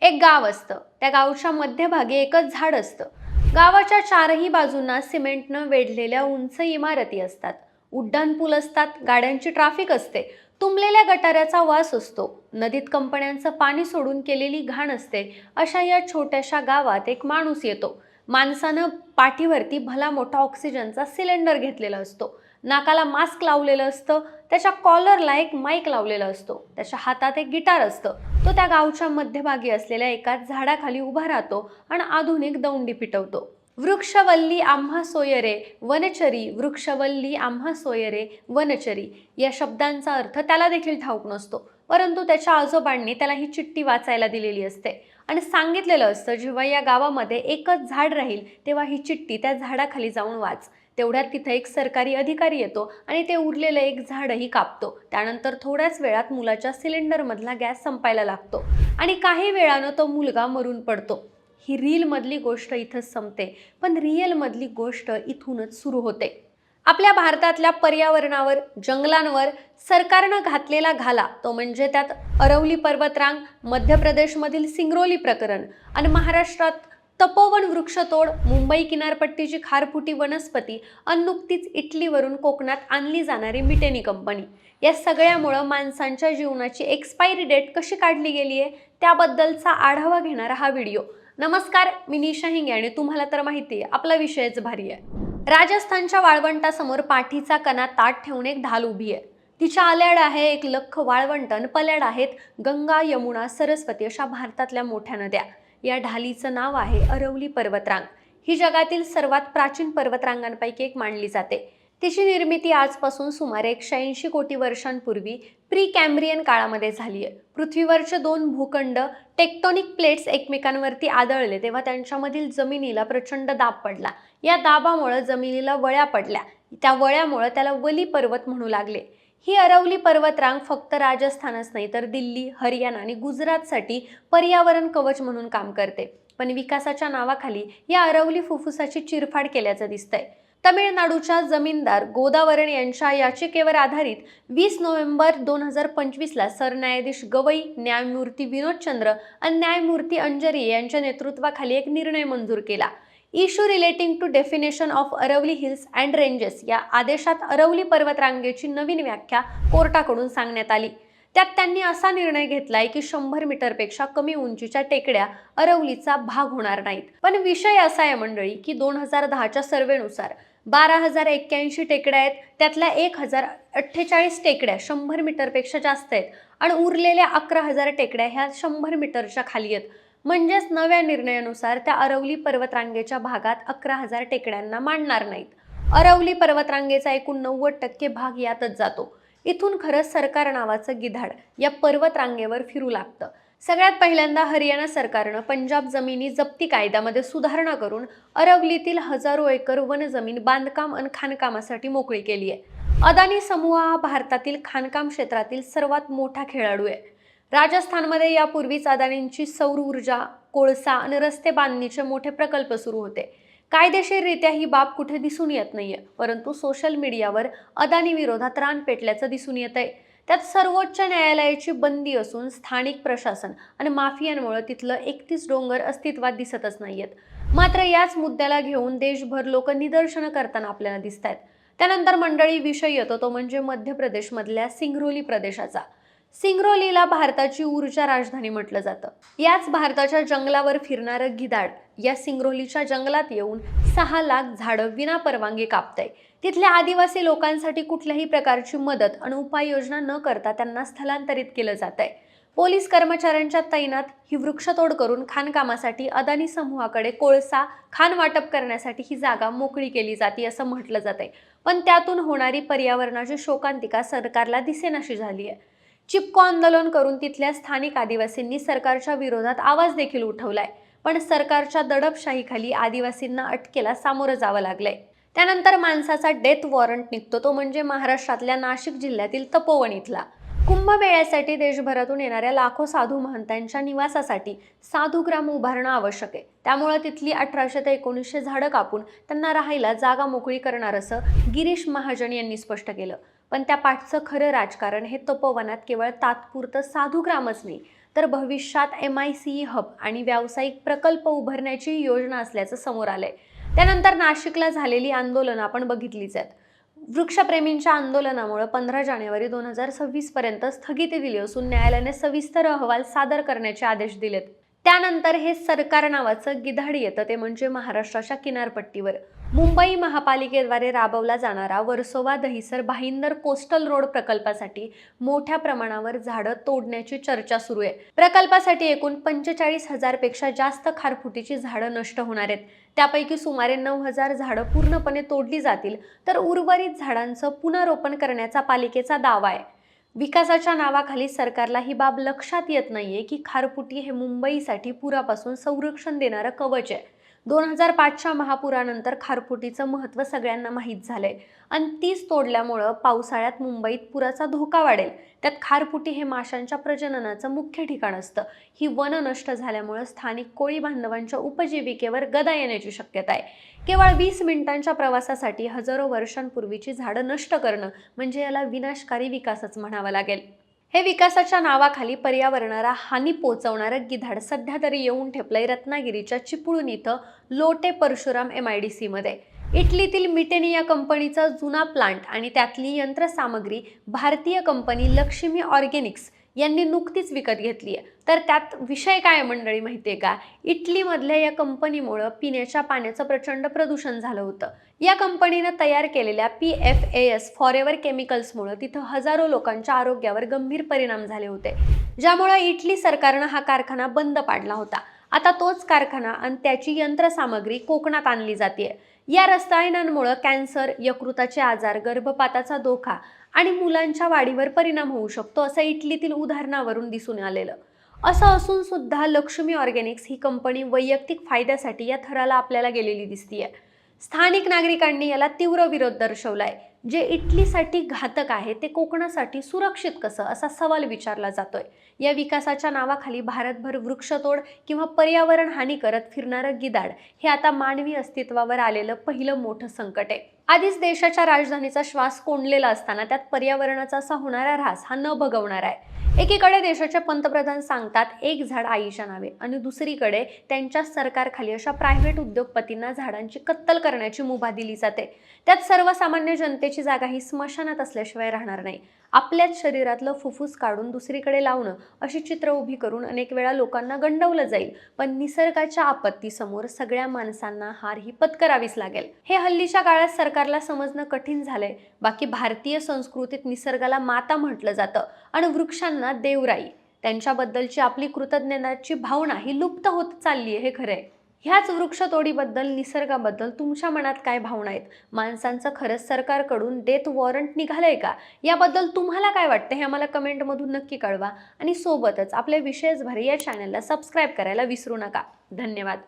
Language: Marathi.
एक गाव असतं. त्या गावच्या मध्यभागी एकच झाड असतं. गावाच्या चारही बाजूंना सिमेंटनं वेढलेल्या उंच इमारती असतात. उड्डाणपूल असतात. गाड्यांची ट्रॅफिक असते. तुंबलेल्या गटाऱ्याचा वास असतो. नदीत कंपन्यांचं पाणी सोडून केलेली घाण असते. अशा या छोट्याशा गावात एक माणूस येतो. माणसानं पाठीवरती भला मोठा ऑक्सिजनचा सिलेंडर घेतलेला असतो. नाकाला मास्क लावलेलं असतं. त्याच्या कॉलरला एक माईक लावलेला असतो. त्याच्या हातात एक गिटार असतं. तो त्या गावच्या मध्यभागी असलेल्या एका झाडाखाली उभा राहतो आणि आधुनिक दौंडी पिटवतो. वृक्षवल्ली आम्हा सोयरे वनचरी वृक्षवल्ली आम्हा सोयरे वनचरी. या शब्दांचा अर्थ त्याला देखील ठाऊक नसतो. परंतु त्याच्या आजोबांनी त्याला ही चिठ्ठी वाचायला दिलेली असते. आणि सांगितलेलं असतं जेव्हा या गावामध्ये एकच झाड राहील तेव्हा ही चिठ्ठी त्या झाडाखाली जाऊन वाच. तेवढ्यात तिथं एक सरकारी अधिकारी येतो आणि ते उरलेलं एक झाडही कापतो. त्यानंतर थोड्याच वेळात मुलाच्या सिलेंडरमधला गॅस संपायला लागतो आणि काही वेळानं तो मुलगा मरून पडतो. ही रीलमधली गोष्ट इथंच संपते पण रिअलमधली गोष्ट इथूनच सुरू होते. आपल्या भारतातल्या पर्यावरणावर जंगलांवर सरकारनं घातलेला घाला तो म्हणजे त्यात अरवली पर्वतरांग मध्य प्रदेशमधील सिंगरोली प्रकरण आणि महाराष्ट्रात तपोवन वृक्षतोड मुंबई किनारपट्टीची खारफुटी वनस्पती आणि नुकतीच इटलीवरून कोकणात आणली जाणारी मिटेनी कंपनी. या सगळ्यामुळं माणसांच्या जीवनाची एक्सपायरी डेट कशी काढली गेली आहे त्याबद्दलचा आढावा घेणारा हा व्हिडिओ. नमस्कार मी निशा हिंगे आणि तुम्हाला तर माहिती आहे आपला विषयच भारी आहे. राजस्थानच्या वाळवंटासमोर पाठीचा कणा ताट ठेवून एक ढाल उभी आहे. तिच्या आल्याड आहे एक लख वाळवंट आणि पल्याड आहेत गंगा यमुना सरस्वती अशा भारतातल्या मोठ्या नद्या. या ढालीचं नाव आहे अरवली पर्वतरांग. ही जगातील सर्वात प्राचीन पर्वतरांगांपैकी एक मानली जाते. तिची निर्मिती आजपासून सुमारे एकशे ऐंशी कोटी वर्षांपूर्वी प्री कॅम्ब्रियन काळामध्ये झाली आहे. पृथ्वीवरचे दोन भूखंड टेक्टोनिक प्लेट्स एकमेकांवरती आदळले तेव्हा त्यांच्यामधील जमिनीला प्रचंड दाब पडला. या दाबामुळे जमिनीला वळ्या पडल्या. त्या वळ्यामुळे त्याला वली पर्वत म्हणू लागले. ही अरवली पर्वतरांग फक्त राजस्थानच नाही तर दिल्ली हरियाणा आणि गुजरातसाठी पर्यावरण कवच म्हणून काम करते. पण विकासाच्या नावाखाली या अरवली फुफ्फुसाची चिरफाड केल्याचं दिसतंय. तमिळनाडूच्या जमीनदार गोदावरण यांच्या याचिकेवर आधारित वीस नोव्हेंबर दोन हजार पंचवीसला सरन्यायाधीश गवई न्यायमूर्ती विनोद चंद्र आणि न्यायमूर्ती अंजरी यांच्या नेतृत्वाखाली एक निर्णय मंजूर केला. Issue relating to definition of Aravali hills and ranges या आदेशात अरवली पर्वतरांगेची नवीन व्याख्या कोर्टाकडून सांगण्यात आली. त्यात त्यांनी असा निर्णय घेतलाय की शंभर मीटरपेक्षा कमी उंचीच्या टेकड्या अरवलीचा भाग होणार नाहीत. पण विषय असा आहे मंडळी की दोन हजार दहाच्या सर्वेनुसार बारा हजार एक्क्याऐंशी टेकड्या आहेत त्यातल्या एक हजार अठ्ठेचाळीस टेकड्या शंभर मीटरपेक्षा जास्त आहेत आणि उरलेल्या अकरा हजार टेकड्या ह्या शंभर मीटरच्या खाली आहेत. म्हणजेच नव्या निर्णयानुसार त्या अरवली पर्वतरांगेच्या भागात अकरा हजार टेकड्यांना मांडणार नाहीत. अरवली पर्वतरांगेचा एकूण नव्वद टक्के भाग यातच जातो. इथून खरंच सरकार नावाचं गिधाड या पर्वतरांगेवर फिरू लागतं. सगळ्यात पहिल्यांदा हरियाणा सरकारनं पंजाब जमिनी जप्ती कायद्यामध्ये सुधारणा करून अरवलीतील हजारो एकर वनजमीन बांधकाम आणि खाणकामासाठी मोकळी केली आहे. अदानी समूह हा भारतातील खाणकाम क्षेत्रातील सर्वात मोठा खेळाडू आहे. राजस्थानमध्ये यापूर्वीच अदानींची सौर ऊर्जा कोळसा आणि रस्ते बांधणीचे मोठे प्रकल्प सुरू होते. कायदेशीररित्या ही बाब कुठे दिसून येत नाहीये परंतु सोशल मीडियावर अदानी विरोधात रान पेटल्याचं दिसून येत आहे त्यात सर्वोच्च न्यायालयाची बंदी असून स्थानिक प्रशासन आणि माफियांमुळे तिथलं एकतीस डोंगर अस्तित्वात दिसतच नाहीयेत. मात्र याच मुद्द्याला घेऊन देशभर लोक निदर्शनं करताना आपल्याला दिसत आहेत त्यानंतर मंडळी विषय येतो तो म्हणजे मध्य प्रदेशमधल्या सिंगरोली प्रदेशाचा. सिंगरोलीला भारताची ऊर्जा राजधानी म्हटलं जातं. याच भारताच्या जंगलावर फिरणारं गिदाड या सिंगरोलीच्या जंगलात येऊन सहा लाख झाडं विना परवानगी कापतंय. तिथल्या आदिवासी लोकांसाठी कुठल्याही प्रकारची मदत आणि उपाययोजना न करता त्यांना स्थलांतरित केलं जात आहे पोलीस कर्मचाऱ्यांच्या तैनात ही वृक्षतोड करून खाणकामासाठी अदानी समूहाकडे कोळसा खाण वाटप करण्यासाठी ही जागा मोकळी केली जाते असं म्हटलं जाते पण त्यातून होणारी पर्यावरणाची शोकांतिका सरकारला दिसेनाशी झाली आहे चिपको आंदोलन करून तिथल्या स्थानिक आदिवासींनी सरकारच्या विरोधात आवाज देखील उठवलाय. पण सरकारच्या दडपशाहीखाली आदिवासींना अटकेला सामोरं जावं लागलंय. त्यानंतर माणसाचा डेथ वॉरंट निघतो तो म्हणजे महाराष्ट्रातल्या नाशिक जिल्ह्यातील तपोवन इथला कुंभमेळ्यासाठी देशभरातून येणाऱ्या लाखो साधू महंतांच्या निवासासाठी साधूग्राम उभारणं आवश्यक आहे. त्यामुळे तिथली अठराशे ते एकोणीसशे झाडं कापून त्यांना राहायला जागा मोकळी करणार असं गिरीश महाजन यांनी स्पष्ट केलं. पण त्या पाठचं खरं राजकारण हे तपोवनात केवळ तात्पुरतं साधूग्रामच नाही तर भविष्यात एम आय सी हब आणि व्यावसायिक प्रकल्प उभारण्याची योजना असल्याचं समोर आलंय. त्यानंतर नाशिकला झालेली आंदोलनं आपण बघितलीच आहेत. वृक्षप्रेमींच्या आंदोलनामुळे पंधरा जानेवारी दोन हजार सव्वीसपर्यंत स्थगिती दिली असून न्यायालयाने सविस्तर अहवाल सादर करण्याचे आदेश दिलेत. त्यानंतर हे सरकार नावाचं गिधाड येतं. ते म्हणजे महाराष्ट्राच्या किनारपट्टीवर. मुंबई महापालिकेद्वारे राबवला जाणारा वर्सोवा दहिसर भाईंदर कोस्टल रोड प्रकल्पासाठी मोठ्या प्रमाणावर झाडं तोडण्याची चर्चा सुरू आहे. प्रकल्पासाठी एकूण पंचेचाळीस हजारपेक्षा जास्त खारफुटीची झाडं नष्ट होणार आहेत. त्यापैकी सुमारे नऊ हजार झाडं पूर्णपणे तोडली जातील. तर उर्वरित झाडांचं पुनरोपण करण्याचा पालिकेचा दावा आहे. विकासाच्या नावाखाली सरकारला ही बाब लक्षात येत नाहीये की खारपुटी हे मुंबईसाठी पुरापासून संरक्षण देणारं कवच आहे. दोन हजार पाचच्या महापुरानंतर खारफुटीचं महत्त्व सगळ्यांना माहीत झालंय. आणि तीच तोडल्यामुळं पावसाळ्यात मुंबईत पुराचा धोका वाढेल. त्यात खारफुटी हे माशांच्या प्रजननाचं मुख्य ठिकाण असतं. ही वन नष्ट झाल्यामुळं स्थानिक कोळी बांधवांच्या उपजीविकेवर गदा येण्याची शक्यता आहे. केवळ वीस मिनिटांच्या प्रवासासाठी हजारो वर्षांपूर्वीची झाडं नष्ट करणं म्हणजे याला विनाशकारी विकासच म्हणावा लागेल. हे विकासाच्या नावाखाली पर्यावरणाला हानी पोहोचवणारं गिधाड सध्या तरी येऊन ठेपलंय रत्नागिरीच्या चिपळूण इथं Lote Parshuram M I D सीमध्ये इटलीतील मिटेनी या कंपनीचा जुना प्लांट आणि त्यातली यंत्रसामग्री भारतीय कंपनी लक्ष्मी ऑर्गेनिक्स यांनी नुकतीच विकत घेतली आहे. तर त्यात विषय काय मंडळी माहिती आहे का? इटलीमधल्या या कंपनीमुळं पिण्याच्या पाण्याचं प्रचंड प्रदूषण झालं होतं. या कंपनीनं तयार केलेल्या P F A S forever केमिकल्समुळं तिथं हजारो लोकांच्या आरोग्यावर गंभीर परिणाम झाले होते. ज्यामुळं इटली सरकारनं हा कारखाना बंद पाडला होता. आता तोच कारखाना आणि त्याची यंत्रसामग्री कोकणात आणली जाते या रसायनांमुळं कॅन्सर यकृताचे आजार गर्भपाताचा धोका आणि मुलांच्या वाढीवर परिणाम होऊ शकतो असं इटलीतील उदाहरणावरून दिसून आलेलं. असं असून सुद्धा लक्ष्मी ऑर्गॅनिक्स ही कंपनी वैयक्तिक फायद्यासाठी या थराला आपल्याला गेलेली दिसतीये. स्थानिक नागरिकांनी याला तीव्र विरोध दर्शवलाय. जे इटलीसाठी घातक आहे ते कोकणासाठी सुरक्षित कसं? असा सवाल विचारला जातोय. या विकासाच्या नावाखाली भारतभर वृक्षतोड किंवा पर्यावरण हानी करत फिरणारं गिदाड हे आता मानवी अस्तित्वावर आलेलं पहिलं मोठं संकट आहे. आधीच देशाच्या राजधानीचा श्वास कोंडलेला असताना त्यात पर्यावरणाचा असा होणारा ऱ्हास हा न भगवणार आहे. एकीकडे देशाचे पंतप्रधान सांगतात एक झाड आईच्या नावे. आणि दुसरीकडे त्यांच्या सरकारखाली अशा प्रायव्हेट उद्योगपतींना झाडांची कत्तल करण्याची मुभा दिली जाते. त्यात सर्वसामान्य जनतेची जागा ही स्मशानात असल्याशिवाय राहणार नाही. आपल्याच शरीरातलं फुफ्फुस काढून दुसरीकडे लावणं अशी चित्र उभी करून अनेक वेळा लोकांना गंडवलं जाईल. पण निसर्गाच्या आपत्तीसमोर सगळ्या माणसांना हार ही पत्करावीच लागेल. हे हल्लीच्या काळात सरकारला समजणं कठीण झालंय. बाकी भारतीय संस्कृतीत निसर्गाला माता म्हटलं जातं. आणि वृक्षांना देवराई. त्यांच्याबद्दलची आपली कृतज्ञताची भावना ही लुप्त होत चालली आहे हे खरं आहे. ह्याच वृक्षतोडीबद्दल निसर्गाबद्दल तुमच्या मनात काय भावना आहेत? माणसांचं खरंच सरकारकडून डेथ वॉरंट निघालंय का? याबद्दल तुम्हाला काय वाटतं हे आम्हाला कमेंटमधून नक्की कळवा. आणि सोबतच आपल्या विशेष भारी या चॅनलला सबस्क्राईब करायला विसरू नका. धन्यवाद.